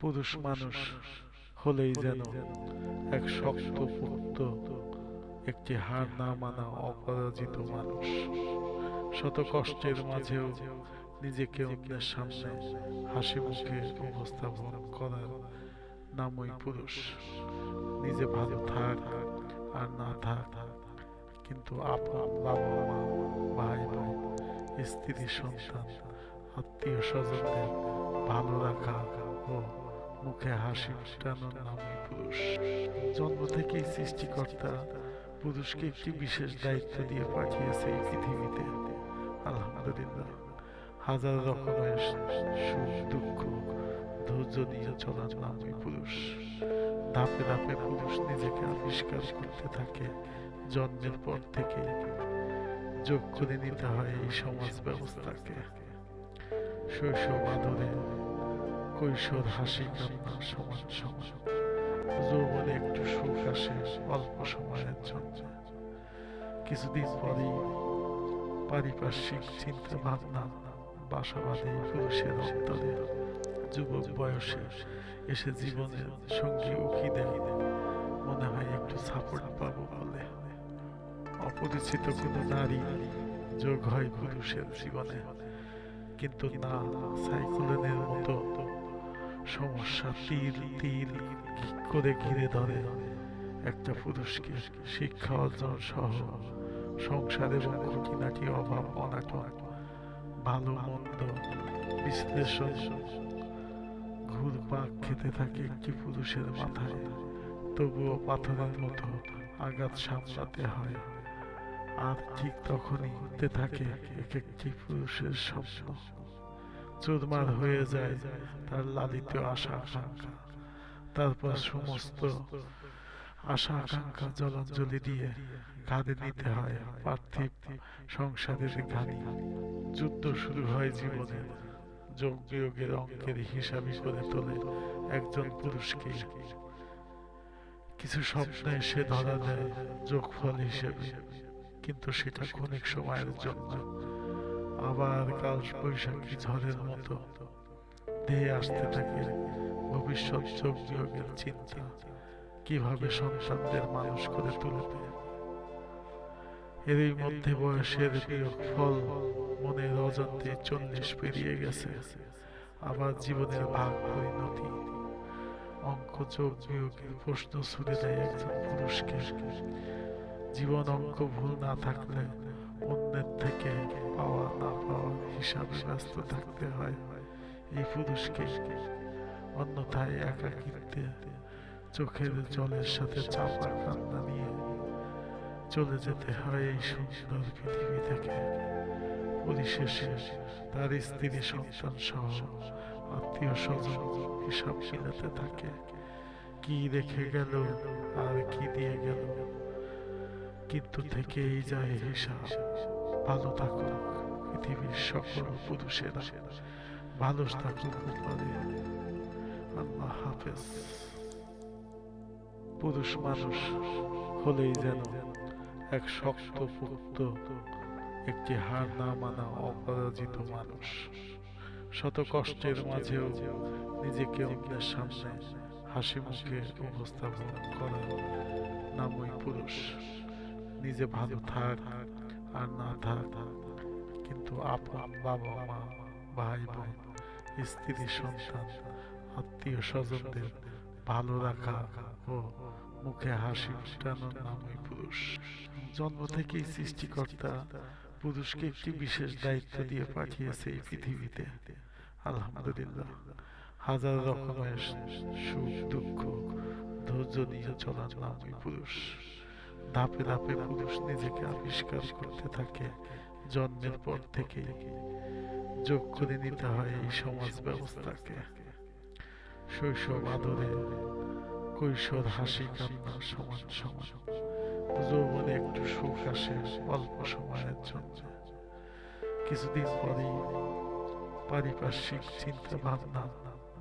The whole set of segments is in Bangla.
পুরুষ মানুষ হলেই যেন এক শক্ত পুক্ত একটি হার না মানা অপরাজিত মানুষ। শত কষ্টের মাঝেও নিজেকে অন্যের সামনে হাসি মুখে উপস্থাপন করার নামই পুরুষ। নিজে ভালো থাক আর না থাক। কিন্তু আপন বাবা মা ভাই বোন স্ত্রী সন্তান। আত্মীয় স্বজনদের ভালো রাখা ও মুখে হাসি ফুটানোর নামই পুরুষ। জন্ম থেকেই সৃষ্টিকর্তা পুরুষকে একটি বিশেষ দায়িত্ব দিয়ে পাঠিয়েছে এই পৃথিবীতে। আলহামদুলিল্লাহ। হাজার রকমের সুখ, দুঃখ, ধৈর্য নিয়ে চলার নামই পুরুষ। ধাপে ধাপে পুরুষ নিজেকে আবিষ্কার করতে থাকে। জন্মের পর থেকে যোগ করে নিতে হয় এই সমাজ ব্যবস্থাকে। শৈশব আদরে কৈশোর হাসি কান্না সমান সমান। যৌবনে একটু সুখ আসে, অল্প সময়ের জন্য। কিছুদিন পরেই পারিপার্শ্বিক চিন্তা ভাবনা বাসা বাঁধে পুরুষের অন্তরে। যুবক বয়সে এসে জীবনের সঙ্গী উকি দেয় মনে হয় একটু সাপোর্ট পাবো বলে। অপরিচিত কোনো নারী যোগ হয় পুরুষের জীবনে। কিন্তু না, সাইক্লোনের মতো সমস্যা, তিল তিল, করে ঘিরে ধরে। একটা পুরুষকে শিক্ষা অর্জন সহ সংসার এবং খুঁটিনাটি অভাব অনাটন ভালো, মন্দ বিশ্লেষণ। ঘুর ঘুরপাক খেতে থাকে একটি পুরুষের মাথায়, তবুও পাথরের মতো আঘাত সামলাতে হয়। আর ঠিক তখনই উঠতে থাকে এক একটি পুরুষের স্বপ্ন। চুরমার হয়ে যায়, তার লালিত আশা আকাঙ্ক্ষা। তারপর সমস্ত আশা আকাঙ্ক্ষা জলাঞ্জলি দিয়ে কাঁধে নিতে হয় পার্থিব সংসারের ঘানি। যুদ্ধ শুরু হয় জীবনে যোগ বিয়োগের অঙ্কের হিসাবই করে তোলে একজন পুরুষকে। কিছু স্বপ্নে সে ধরা দেয় যোগফল হিসেবে, কিন্তু সেটা অনেক সময়ের জন্য। আবার কাল বৈশাখী ঝড়ের মতো। ধেয়ে আসতে থাকে ভবিষ্যৎ বিয়োগের চিন্তা। কীভাবে সন্তানদের মানুষ করে তুলবে? এরই মধ্যে বয়সের ফল মনের অজান্তে চল্লিশ পেরিয়ে গেছে। আবার জীবনের ভাগ পরিণতি অঙ্ক যোগ বিয়োগের প্রশ্ন ছুড়ে দেয় একজন পুরুষকে। জীবন অঙ্ক ভুল না থাকলে অন্যের থেকে পাওয়া না পাওয়া হিসাবে ব্যস্ত থাকতে হয়। এই পুরুষকে অন্যথায় একাকিত্বে চোখের জলের সাথে চাপা কান্না নিয়ে চলে যেতে হয় এই সুন্দর পৃথিবী থেকে। পরিশেষে তার স্ত্রী, সন্তান সহ আত্মীয় স্বজন হিসাব মিলাতে থাকে। কি রেখে গেল আর কি দিয়ে গেল? কিন্তু থেকেই যায় হিসাব। ভালো থাকুক পৃথিবীর সকল পুরুষেরা। ভালো থাকুক আল্লাহ হাফেজ। পুরুষ মানুষ হলেই যেন এক শক্ত পুক্ত একটি হার না মানা অপরাজিত মানুষ। শত কষ্টের মাঝেও নিজেকে অন্যের সামনে হাসি মুখে উপস্থাপন করার নামই পুরুষ। নিজে ভালো থাক আর না থাক। কিন্তু আপন বাবা মা ভাই বোন স্ত্রী, সন্তান আত্মীয় স্বজনদের ভালো রাখা ও মুখে হাসি ফুটানোর নামই পুরুষ। জন্ম থেকেই সৃষ্টিকর্তা পুরুষকে একটি বিশেষ দায়িত্ব দিয়ে পাঠিয়েছে এই পৃথিবীতে। আলহামদুলিল্লাহ। হাজার রকমের সুখ, দুঃখ, ধৈর্য নিয়ে চলার নামই পুরুষ। ধাপে ধাপে পুরুষ নিজেকে আবিষ্কার করতে থাকে, জন্মের পর থেকে। যোগ করে নিতে হয় এই সমাজ ব্যবস্থাকে। শৈশব আদরে কৈশোর হাসি কান্না সমান সমান। যৌবনে একটু সুখ আসে অল্প সময়ের জন্য। কিছুদিন পরেই পারিপার্শ্বিক চিন্তা ভাবনা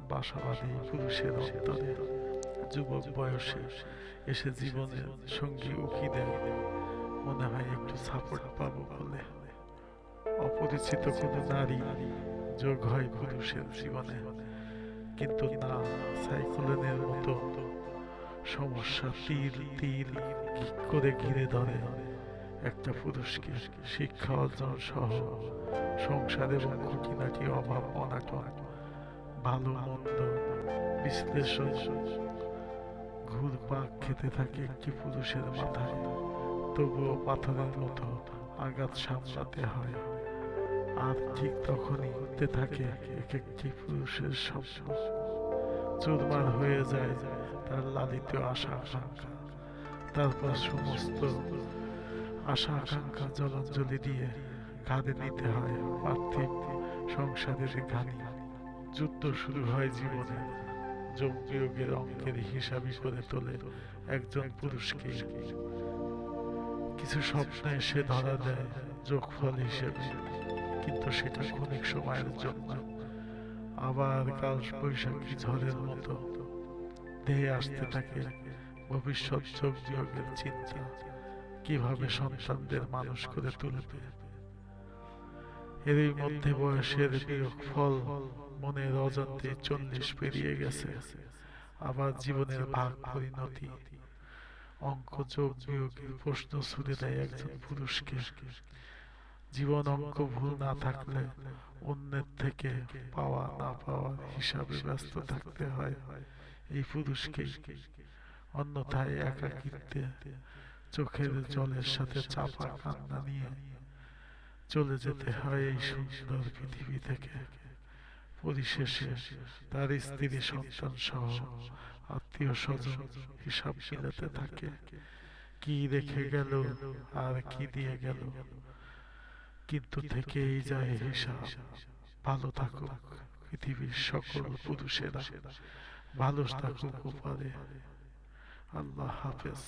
বাসা বাঁধে পুরুষের অন্তরে। যুবক বয়সে এসে জীবনের সঙ্গী উকি দেয় মনে হয় একটু সাপোর্ট পাবো বলে অপরিচিত কোনো নারী যোগ হয় পুরুষের জীবনে। কিন্তু না, সাইক্লোনের মতো সমস্যা তিল তিল করে ঘিরে ধরে একটা পুরুষকে শিক্ষা অর্জন সহ সংসার এবং খুঁটিনাটি অভাব অনাটন, ভালো মন্দ বিশ্লেষণ ঘুরপাক খেতে থাকে একটি পুরুষের মাথায়। তবুও পাথরের মতো আঘাত সামলাতে হয়। আর ঠিক তখনই উঠতে থাকে এক একটি পুরুষের স্বপ্ন চুরমার হয়ে যায় তার লালিত আশা আকাঙ্ক্ষা। তারপর সমস্ত আশা আকাঙ্ক্ষা জলাঞ্জলি দিয়ে কাঁধে নিতে হয়। পার্থিব সংসারের ঘানি। যুদ্ধ শুরু হয় জীবনে। যোগ বিয়োগের অঙ্কের হিসাবই করে তোলে একজন পুরুষকে। কিছু স্বপ্নে সে ধরা দেয় যোগফল হিসেবে, কিন্তু সেটা ক্ষণিক সময়ের জন্য। আবার কাল বৈশাখী ঝড়ের মতো দেহে আসতে থাকে ভবিষ্যৎ যোগ বিয়োগের চিন্তা। কীভাবে সন্তানদের মানুষ করে তুলবে? এরই মধ্যে বয়সের বিয়োগ ফল মনের অজান্তে চল্লিশ পেরিয়ে গেছে। আবার জীবনের ভাগ পরিণতি। অঙ্ক যোগ বিয়োগের প্রশ্ন ছুড়ে দেয় একজন পুরুষকে। জীবন অঙ্ক ভুল না থাকলে অন্যের থেকে পাওয়া না পাওয়ার হিসাবে ব্যস্ত থাকতে হয় এই পুরুষকেই অন্যথায় একাকিত্বে চোখের জলের সাথে চাপা কান্না নিয়ে চলে যেতে হয় এই সুন্দর পৃথিবী থেকে। পরিশেষে তার স্ত্রী সন্তান সহ আত্মীয় স্বজন হিসাব মিলাতে থাকে। কি রেখে গেল আর কি দিয়ে গেল? কিন্তু থেকেই যায় হিসাব। ভালো থাকুক পৃথিবীর সকল পুরুষেরা। ভালো থাকুক পারে আল্লাহ হাফেজ।